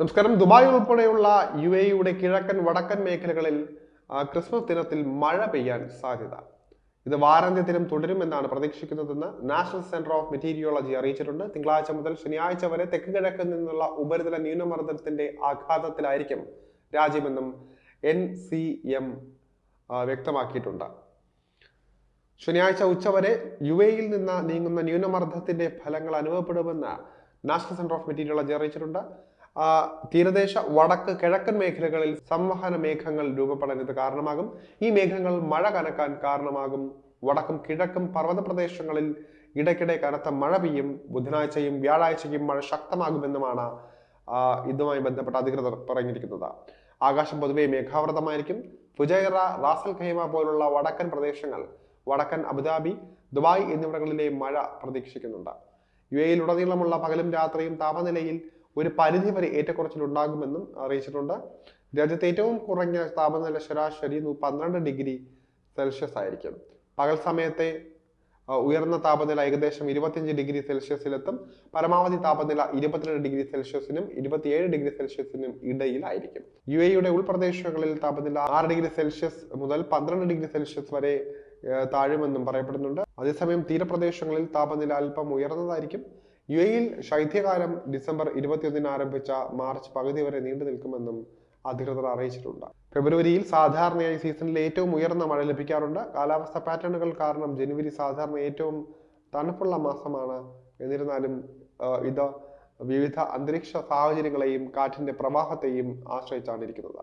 നമസ്കാരം ദുബായ് ഉൾപ്പെടെയുള്ള യു എയുടെ കിഴക്കൻ വടക്കൻ മേഖലകളിൽ ക്രിസ്മസ് ദിനത്തിൽ മഴ പെയ്യാൻ സാധ്യത. ഇത് വാരാന്ത്യത്തിലും തുടരുമെന്നാണ് പ്രതീക്ഷിക്കുന്നതെന്ന് നാഷണൽ സെന്റർ ഓഫ് മെറ്റീരിയോളജി അറിയിച്ചിട്ടുണ്ട്. തിങ്കളാഴ്ച മുതൽ ശനിയാഴ്ച വരെ തെക്ക് കിഴക്കിൽ നിന്നുള്ള ഉപരിതല ന്യൂനമർദ്ദത്തിന്റെ ആഘാതത്തിലായിരിക്കും രാജ്യമെന്നും എൻ സി എം വ്യക്തമാക്കിയിട്ടുണ്ട്. ശനിയാഴ്ച ഉച്ചവരെ യു എയിൽ നിന്ന് നീങ്ങുന്ന ന്യൂനമർദ്ദത്തിന്റെ ഫലങ്ങൾ അനുഭവപ്പെടുമെന്ന് നാഷണൽ സെന്റർ ഓഫ് മെറ്റീരിയോളജി അറിയിച്ചിട്ടുണ്ട്. തീരദേശ വടക്ക് കിഴക്കൻ മേഖലകളിൽ സംവഹന മേഘങ്ങൾ രൂപപ്പെടാൻ ഇത് കാരണമാകും. ഈ മേഘങ്ങൾ മഴ കനക്കാൻ കാരണമാകും. വടക്കും കിഴക്കും പർവത പ്രദേശങ്ങളിൽ ഇടയ്ക്കിടെ കനത്ത മഴ പെയ്യും. ബുധനാഴ്ചയും വ്യാഴാഴ്ചയും മഴ ശക്തമാകുമെന്നുമാണ് ഇതുമായി ബന്ധപ്പെട്ട അധികൃതർ പറഞ്ഞിരിക്കുന്നത്. ആകാശം പൊതുവെ മേഘാവൃതമായിരിക്കും. ഫുജൈറ റാസൽ ഖൈമ പോലുള്ള വടക്കൻ പ്രദേശങ്ങൾ വടക്കൻ അബുദാബി ദുബായ് എന്നിവിടങ്ങളിലെ മഴ പ്രതീക്ഷിക്കുന്നുണ്ട്. യു എയിൽ ഉടനീളമുള്ള പകലും രാത്രിയും താപനിലയിൽ ഒരു പരിധി വരെ ഏറ്റക്കുറച്ചിൽ ഉണ്ടാകുമെന്നും അറിയിച്ചിട്ടുണ്ട്. രാജ്യത്തെ ഏറ്റവും കുറഞ്ഞ താപനില ശരാശരി പന്ത്രണ്ട് ഡിഗ്രി സെൽഷ്യസ് ആയിരിക്കും. പകൽ സമയത്തെ ഉയർന്ന താപനില ഏകദേശം ഇരുപത്തിയഞ്ച് ഡിഗ്രി സെൽഷ്യസിലെത്തും പരമാവധി താപനില ഇരുപത്തിരണ്ട് ഡിഗ്രി സെൽഷ്യസിനും ഇരുപത്തിയേഴ് ഡിഗ്രി സെൽഷ്യസിനും ഇടയിലായിരിക്കും. യു എയുടെ ഉൾപ്രദേശങ്ങളിൽ താപനില ആറ് ഡിഗ്രി സെൽഷ്യസ് മുതൽ പന്ത്രണ്ട് ഡിഗ്രി സെൽഷ്യസ് വരെ താഴുമെന്നും പറയപ്പെടുന്നുണ്ട്. അതേസമയം തീരപ്രദേശങ്ങളിൽ താപനില അല്പം ഉയർന്നതായിരിക്കും. യു എയിൽ ശൈത്യകാലം ഡിസംബർ ഇരുപത്തിയൊന്നിന് ആരംഭിച്ച മാർച്ച് പകുതി വരെ നീണ്ടു നിൽക്കുമെന്നും അധികൃതർ അറിയിച്ചിട്ടുണ്ട്. ഫെബ്രുവരിയിൽ സാധാരണയായി സീസണിലെ ഏറ്റവും ഉയർന്ന മഴ ലഭിക്കാറുണ്ട്. കാലാവസ്ഥ പാറ്റേണുകൾ കാരണം ജനുവരി സാധാരണ ഏറ്റവും തണുപ്പുള്ള മാസമാണ്. എന്നിരുന്നാലും ഇത് വിവിധ അന്തരീക്ഷ സാഹചര്യങ്ങളെയും കാറ്റിന്റെ പ്രവാഹത്തെയും ആശ്രയിച്ചാണ് ഇരിക്കുന്നത്.